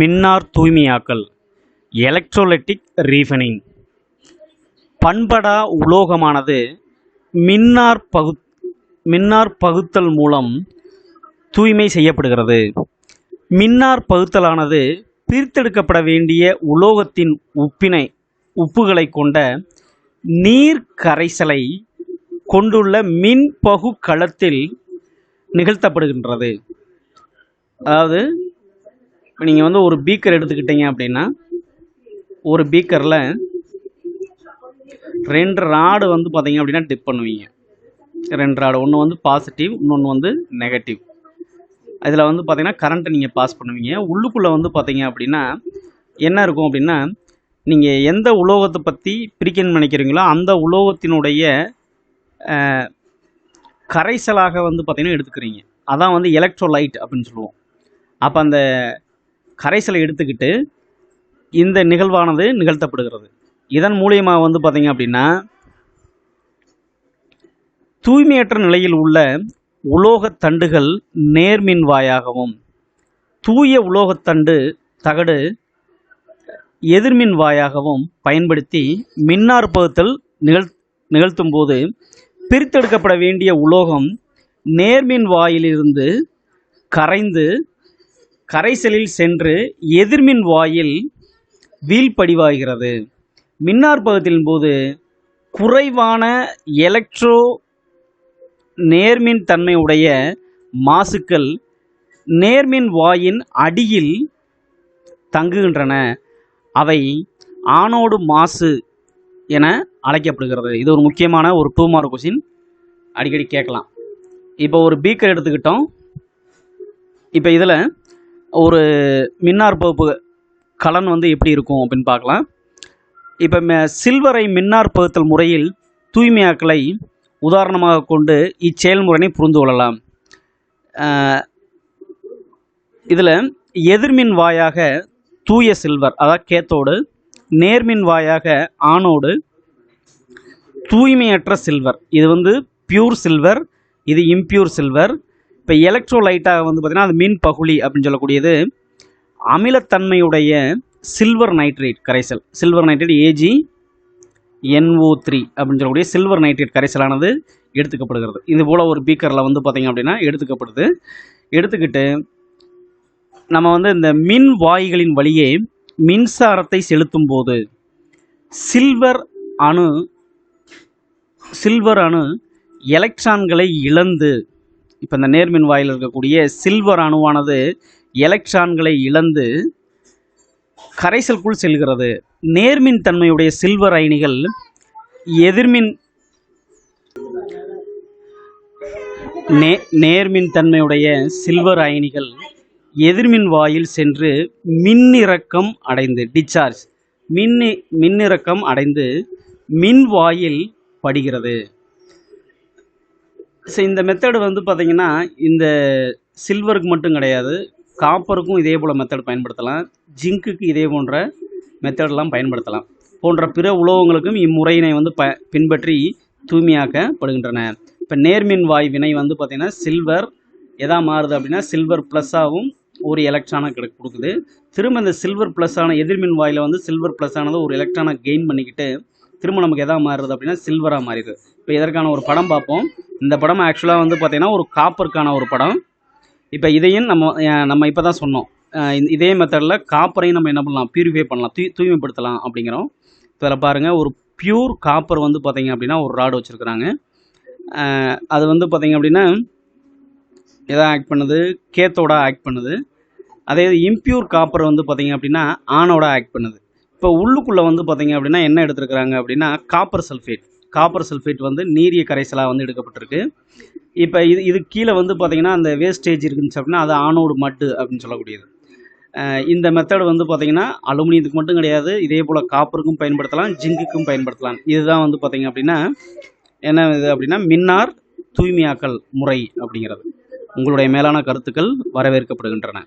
மின்னார் தூய்மையாக்கல் எலக்ட்ரோலைட்டிக் ரீஃபனிங் பண்படா உலோகமானது மின்னார் பகு மின்னார் பகுத்தல் மூலம் தூய்மை செய்யப்படுகிறது. மின்னார் பகுத்தலானது பிரித்தெடுக்கப்பட வேண்டிய உலோகத்தின் உப்பினை உப்புகளை கொண்ட நீர் கரைசலை கொண்டுள்ள மின்பகு களத்தில் நிகழ்த்தப்படுகின்றது. அதாவது நீங்கள் வந்து ஒரு பீக்கர் எடுத்துக்கிட்டீங்க அப்படின்னா ஒரு பீக்கரில் ரெண்டு ராடு வந்து பார்த்தீங்க அப்படின்னா டிப் பண்ணுவீங்க. ரெண்டு ராடு ஒன்று வந்து பாசிட்டிவ் இன்னொன்று வந்து நெகட்டிவ் இதில் வந்து பார்த்திங்கன்னா கரண்ட்டை நீங்கள் பாஸ் பண்ணுவீங்க. உள்ளுக்குள்ளே வந்து பார்த்தீங்க அப்படின்னா என்ன இருக்கும் அப்படின்னா நீங்கள் எந்த உலோகத்தை பற்றி பிரிக்கணும்னு நினைக்கிறீங்களோ அந்த உலோகத்தினுடைய கரைசலாக வந்து பார்த்திங்கன்னா எடுத்துக்கிறீங்க. அதான் வந்து எலக்ட்ரோலைட் அப்படின்னு சொல்லுவோம். அப்போ அந்த கரைசலை எடுத்துக்கிட்டு இந்த நிகழ்வானது நிகழ்த்தப்படுகிறது. இதன் மூலியமாக வந்து பார்த்தீங்க அப்படின்னா தூய்மையற்ற நிலையில் உள்ள உலோகத் தண்டுகள் நேர்மின்வாயாகவும் தூய உலோகத்தண்டு தகடு எதிர்மின் வாயாகவும் பயன்படுத்தி மின்னாற்பகுத்தல் நிகழ் நிகழ்த்தும் போது பிரித்தெடுக்கப்பட வேண்டிய உலோகம் நேர்மின் வாயிலிருந்து கரைந்து கரைசலில் சென்று எதிர்மின் வாயில் வீழ்படிவாகிறது. மின்னார்பதத்தின் போது குறைவான எலக்ட்ரோ நேர்மின் தன்மையுடைய மாசுக்கள் நேர்மின் வாயின் அடியில் தங்குகின்றன. அவை ஆணோடு மாசு என அழைக்கப்படுகிறது. இது ஒரு முக்கியமான ஒரு டூ மார்க் கொஷின் அடிக்கடி கேட்கலாம். இப்போ ஒரு பீக்கர் எடுத்துக்கிட்டோம். இப்போ இதில் ஒரு மின்னார் பகுப்பு கலன் வந்து எப்படி இருக்கும் அப்படின்னு பார்க்கலாம். இப்போ மெ- சில்வரை மின்னார் பகுத்தல் முறையில் தூய்மையாக்கலை உதாரணமாக கொண்டு இச்செயல்முறையினை புரிந்து கொள்ளலாம். இதில் எதிர்மின் வாயாக தூய சில்வர் அதாவது கேத்தோடு நேர்மின் வாயாக ஆணோடு தூய்மையற்ற சில்வர் இது வந்து பியூர் சில்வர் இது இம்பியூர் சில்வர் இப்போ எலக்ட்ரோலைட்டாக வந்து பார்த்திங்கன்னா அது மின் பகுளி அப்படின்னு சொல்லக்கூடியது அமிலத்தன்மையுடைய சில்வர் நைட்ரேட் கரைசல். Silver nitrate AG NO three அப்படின்னு சொல்லக்கூடிய சில்வர் நைட்ரேட் கரைசலானது எடுத்துக்கப்படுகிறது. இது போல் ஒரு பீக்கரில் வந்து பார்த்திங்க அப்படின்னா எடுத்துக்கப்படுது. எடுத்துக்கிட்டு நம்ம வந்து இந்த மின் வாய்களின் வழியே மின்சாரத்தை செலுத்தும் போது சில்வர் அணு சில்வர் அணு எலக்ட்ரான்களை இழந்து இப்போ இந்த நேர்மின் வாயில் இருக்கக்கூடிய சில்வர் அணுவானது எலக்ட்ரான்களை இழந்து கரைசலுக்குள் செல்கிறது. நேர்மின் தன்மையுடைய சில்வர் அயனிகள் எதிர்மின் நே நேர்மின் தன்மையுடைய சில்வர் அயனிகள் எதிர்மின் வாயில் சென்று மின்னிறக்கம் அடைந்து டிச்சார்ஜ் மின் மின்னிறக்கம் அடைந்து மின் வாயில் படுகிறது. ஸோ இந்த மெத்தடு வந்து பார்த்திங்கன்னா இந்த சில்வருக்கு மட்டும் கிடையாது காப்பருக்கும் இதே போல் மெத்தட் பயன்படுத்தலாம் ஜிங்க்குக்கு இதே போன்ற மெத்தடெல்லாம் பயன்படுத்தலாம். போன்ற பிற உலோகங்களுக்கும் இம்முறையினை வந்து ப பின்பற்றி தூய்மையாக்கப்படுகின்றன. இப்போ நேர்மின் வாய் வினை வந்து பார்த்திங்கன்னா சில்வர் எதா மாறுது அப்படின்னா சில்வர் ப்ளஸ்ஸாகவும் ஒரு எலக்ட்ரானை கிடை கொடுக்குது. திரும்ப இந்த சில்வர் ப்ளஸ்ஸான எதிர்மின் வாயில் வந்து சில்வர் ப்ளஸ்ஸானது ஒரு எலக்ட்ரானை கெயின் பண்ணிக்கிட்டு திரும்ப நமக்கு எதா மாறுது அப்படின்னா சில்வராக மாறிடுது. இப்போ இதற்கான ஒரு படம் பார்ப்போம். இந்த படம் ஆக்சுவலாக வந்து பார்த்திங்கன்னா ஒரு காப்பருக்கான ஒரு படம். இப்போ இதையும் நம்ம நம்ம இப்போ தான் சொன்னோம் இந்த- இதே மெத்தடில் காப்பரையும் நம்ம என்ன பண்ணலாம்? பியூரிஃபை பண்ணலாம். தூய் தூய்மைப்படுத்தலாம் அப்படிங்கிறோம். இதில் பாருங்கள் ஒரு பியூர் காப்பர் வந்து பார்த்தீங்க அப்படின்னா ஒரு ராடு வச்சுருக்குறாங்க. அது வந்து பார்த்தீங்க அப்படின்னா எதாக ஆக்ட் பண்ணுது? கேத்தோட ஆக்ட் பண்ணுது. அதே இது இம்பியூர் காப்பர் வந்து பார்த்தீங்க அப்படின்னா ஆனோட ஆக்ட் பண்ணுது. இப்போ உள்ளுக்குள்ளே வந்து பார்த்தீங்க அப்படின்னா என்ன எடுத்துருக்குறாங்க அப்படின்னா காப்பர் சல்ஃபேட் காப்பர் சல்ஃபேட் வந்து நீரிய கரைசலாக வந்து எடுக்கப்பட்டிருக்கு. இப்போ இது இது கீழே வந்து பார்த்தீங்கன்னா அந்த வேஸ்டேஜ் இருக்குன்னு அப்படின்னா அது ஆனோடு மட்டு அப்படின்னு சொல்லக்கூடியது. இந்த மெத்தட் வந்து பார்த்தீங்கன்னா அலுமினியத்துக்கு மட்டும் கிடையாது இதே போல் காப்பருக்கும் பயன்படுத்தலாம் ஜிங்குக்கும் பயன்படுத்தலாம். இதுதான் வந்து பார்த்தீங்க அப்படின்னா என்ன இது அப்படின்னா மின்னார் தூய்மையாக்கல் முறை அப்படிங்கிறது. உங்களுடைய மேலான கருத்துக்கள் வரவேற்கப்படுகின்றன.